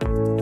Thank you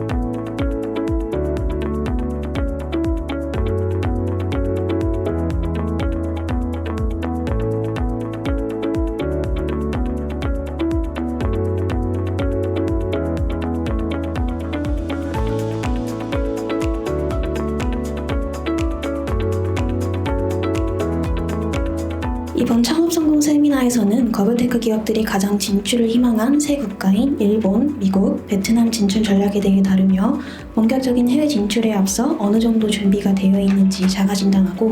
이번 창업 성공 세미나에서는 거블테크 기업들이 가장 진출을 희망한 세 국가인 일본, 미국, 베트남 진출 전략에 대해 다루며 본격적인 해외 진출에 앞서 어느 정도 준비가 되어 있는지 자가 진단하고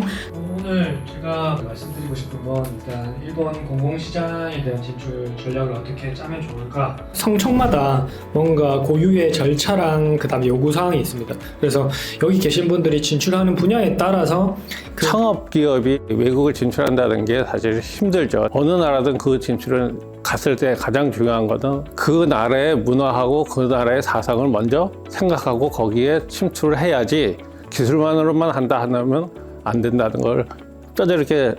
오늘 제가 말씀드리고 싶은 건 일단 일본 공공시장에 대한 진출 전략을 어떻게 짜면 좋을까 성청마다 뭔가 고유의 절차랑 그다음 요구 사항이 있습니다. 그래서 여기 계신 분들이 진출하는 분야에 따라서 그 창업 기업이 외국을 진출한다는 게 사실 힘들죠. 어느 나라든 그 진출은 갔을 때 가장 중요한 것은 그 나라의 문화하고 그 나라의 사상을 먼저 생각하고 거기에 침투를 해야지 기술만으로만 한다 하면 안 된다는 걸 뼈저리게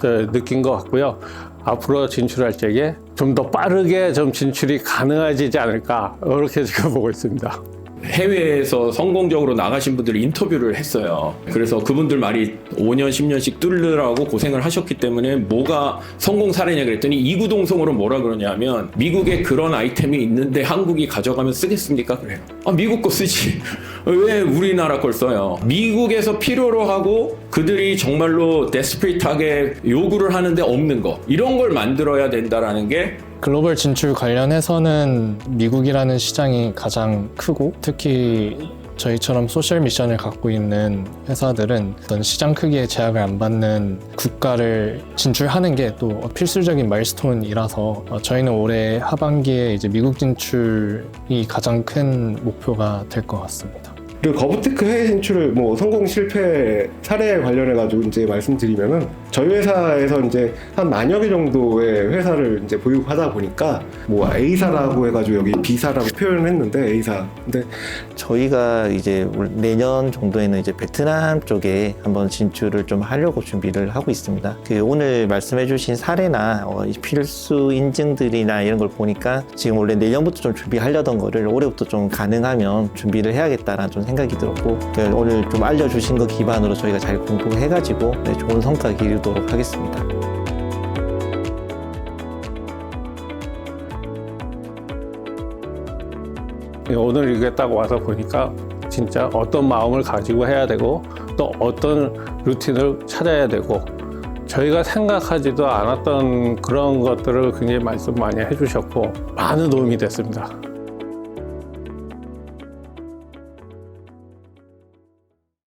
그 느낀 것 같고요. 앞으로 진출할 적에 좀 더 빠르게 좀 진출이 가능해지지 않을까 이렇게 지금 보고 있습니다. 해외에서 성공적으로 나가신 분들 인터뷰를 했어요. 그래서 그분들 말이 5년, 10년씩 뚫느라고 고생을 하셨기 때문에 뭐가 성공 사례냐 그랬더니 이구동성으로 뭐라 그러냐면 미국에 그런 아이템이 있는데 한국이 가져가면 쓰겠습니까? 그래요. 아, 미국 거 쓰지. 왜 우리나라 걸 써요? 미국에서 필요로 하고 그들이 정말로 데스프리트하게 요구를 하는데 없는 거. 이런 걸 만들어야 된다라는 게 글로벌 진출 관련해서는 미국이라는 시장이 가장 크고 특히 저희처럼 소셜 미션을 갖고 있는 회사들은 어떤 시장 크기의 제약을 안 받는 국가를 진출하는 게 또 필수적인 마일스톤이라서 어, 저희는 올해 하반기에 이제 미국 진출이 가장 큰 목표가 될 것 같습니다. 그리고 거부테크 해외 진출을 뭐 성공 실패 사례에 관련해 가지고 이제 말씀드리면은 저희 회사에서 이제 한 만여 개 정도의 회사를 이제 보유하다 보니까 뭐 A사라고 해가지고 여기 B사라고 표현을 했는데 A사 근데 저희가 이제 올- 내년 정도에는 이제 베트남 쪽에 한번 진출을 좀 하려고 준비를 하고 있습니다. 그 오늘 말씀해주신 사례나 어, 이 필수 인증들이나 이런 걸 보니까 지금 원래 내년부터 좀 준비하려던 거를 올해부터 좀 가능하면 준비를 해야겠다라는 좀 생각이 들었고 그 오늘 좀 알려주신 거 기반으로 저희가 잘 공부해가지고 네, 좋은 성과 기르도록 하겠습니다. 오늘 이게 딱 와서 보니까 진짜 어떤 마음을 가지고 해야 되고 또 어떤 루틴을 찾아야 되고 저희가 생각하지도 않았던 그런 것들을 굉장히 말씀 많이 해주셨고 많은 도움이 됐습니다.